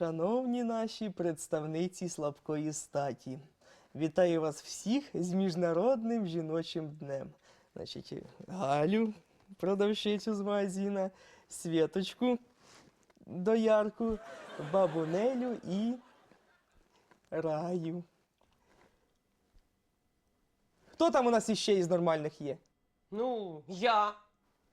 Шановні наші представниці слабкої статі, вітаю вас всіх з Міжнародним жіночим днем. Значить, Галю, продавщицю з магазина, Світочку, доярку, бабу Нелю і Раю. Хто там у нас іще із нормальних є? Ну, я.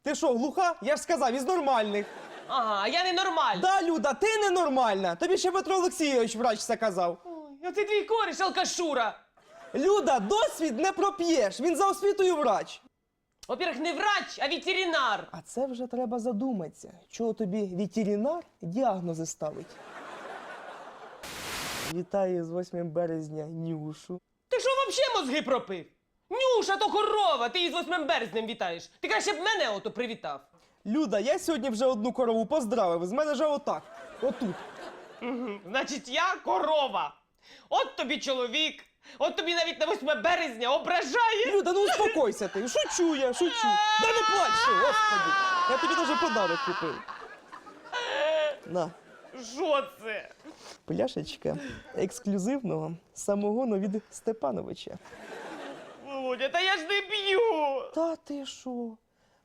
Ти що, глуха? Я ж сказав, із нормальних. Ага, а я ненормальна. Да, Люда, ти ненормальна. Тобі ще Петро Олексійович врач це казав. Ой, оце твій коріш, алкашура. Люда, досвід не проп'єш. Він за освітою врач. Во-первых, не врач, а ветеринар. А це вже треба задуматися. Чого тобі ветеринар діагнози ставить? Вітаю з 8 березня Нюшу. Ти що взагалі мозги пропив? Нюша, то корова, ти її з 8 березнем вітаєш. Ти краще б мене ото привітав. Люда, я сьогодні вже одну корову поздравив. З мене вже отак. Отут. Значить, я корова. От тобі чоловік. От тобі навіть на 8 березня ображає. Люда, ну успокойся ти. Шучу я, шучу. Да не плач ти, господи. Я тобі навіть подарок купив. На. Що це? Пляшечка ексклюзивного самогону від Степановича. Володя, та я ж не п'ю. Та ти що?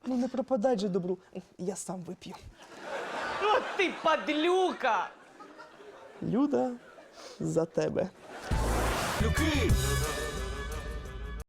Ну не пропадай же добру. Я сам вип'ю. Ну ти падлюка. Люда, за тебе. Люки